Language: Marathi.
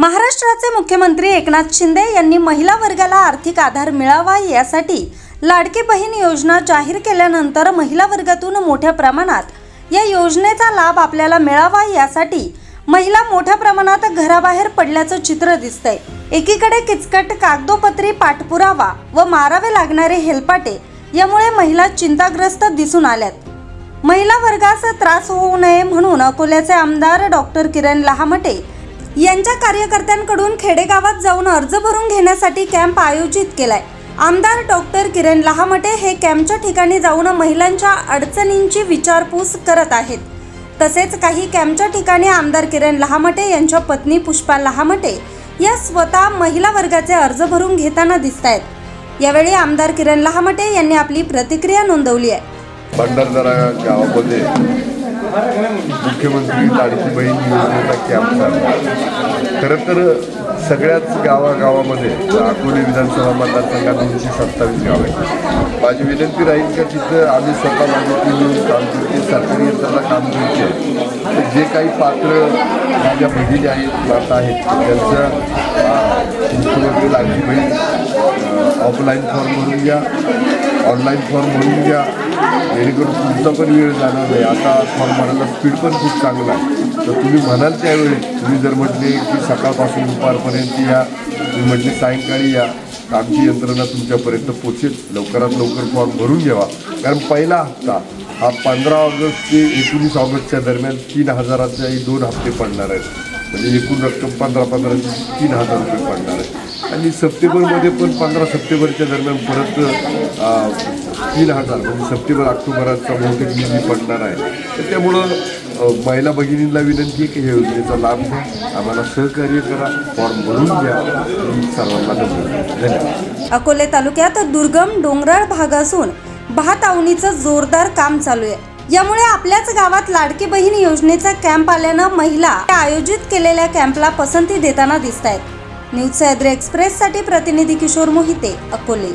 महाराष्ट्राचे मुख्यमंत्री एकनाथ शिंदे यांनी महिला वर्गाला आर्थिक आधार मिळावा यासाठी लाडकी बहीण योजना जाहीर केल्यानंतर महिला वर्गातून मोठ्या प्रमाणात या योजनेचा लाभ आपल्याला मिळावा यासाठी महिला मोठ्या प्रमाणात घराबाहेर पडल्याचं चित्र दिसतंय. एकीकडे किचकट कागदोपत्री पाठपुरावा व मारावे लागणारे हेलपाटे यामुळे महिला चिंताग्रस्त दिसून आल्यात. महिला वर्गास त्रास होऊ नये म्हणून अकोल्याचे आमदार डॉक्टर किरण लहामटे यांच्या कार्यकर्त्यांकडून खेडेगावात जाऊन अर्ज भरून घेण्यासाठी कॅम्प आयोजित केलाय. आमदार डॉक्टर किरण लहामटे हे कॅम्पच्या ठिकाणी जाऊन महिलांच्या अडचणींची विचारपूस करत आहेत. तसेच काही कॅम्पच्या ठिकाणी आमदार किरण लहामटे यांच्या पत्नी पुष्पा लहामटे या स्वतः महिला वर्गाचे अर्ज भरून घेताना दिसत आहेत यावेळी आमदार किरण लहामटे यांनी आपली प्रतिक्रिया नोंदवली आहे. भंडारदरा गावामध्ये मुख्यमंत्री लाडकी बहीण योजनेचा कॅम्प झाला खरं तर सगळ्याच गावागावामध्ये अकोले विधानसभा मतदारसंघात दोनशे सत्तावीस गाव आहेत. माझी विनंती राहील का तिथं आम्ही स्वतः माहिती घेऊन काम करते सरकारी यंत्रणा काम करते तर जे काही पात्र माझ्या भगिनी आहेत माता आहेत त्यांचं मुख्यमंत्री लाडकी बहीण ऑफलाईन फॉर्म भरून घ्या. ऑनलाईन फॉर्म भरून घ्या. जेणेकरून तुमचा पण वेळ जाणार नाही. आता फॉर्म भरायला स्पीड पण खूप चांगला आहे. तर तुम्ही म्हणाल त्यावेळी तुम्ही जर म्हटले की सकाळपासून दुपारपर्यंत या तुम्ही म्हटले सायंकाळी या तर आमची यंत्रणा तुमच्यापर्यंत पोचेल लवकरात लवकर फॉर्म भरून घ्यावा. कारण पहिला हप्ता हा पंधरा ऑगस्ट ते एकोणीस ऑगस्टच्या दरम्यान तीन हजाराचे दोन हप्ते पडणार आहेत. म्हणजे एकूण रक्कम पंधरा पंधराची तीन हजार रुपये पडणार आहे. आणि सप्टेंबरमध्ये पण पंधरा सप्टेंबरच्या दरम्यान परत तीन हजार म्हणजे सप्टेंबर ऑक्टोबरचा बहुतेक निधी पडणार आहे. तर त्यामुळं महिला भगिनींना विनंती आहे की ह्या योजनेचा लाभ घ्या. आम्हाला सहकार्य करा फॉर्म भरून घ्या. सर्वांना धन्यवाद. धन्यवाद. अकोले तालुक्यात दुर्गम डोंगराळ भाग असून भात आवणीचं जोरदार काम चालू आहे. यामुळे आपल्याच गावात लाडकी बहीण योजनेचा कॅम्प आल्यानं महिला आयोजित केलेल्या कॅम्पला पसंती देताना दिसत आहेत न्यूज सह्याद्री एक्सप्रेससाठी प्रतिनिधी किशोर मोहिते अकोले.